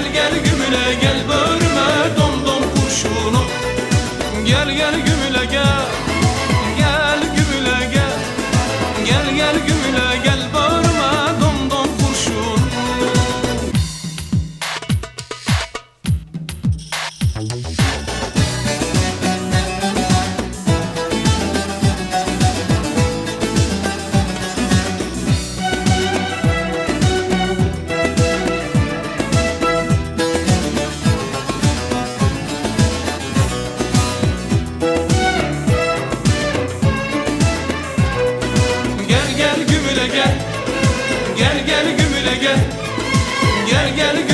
Gel gel gümüle gel börüme dom dom kurşunu. Gel gel gümüle gel. Gel gümüle gel. Gel gel gümüle gümüle gel. Gel gel gümüle gel. Gel gel gümüle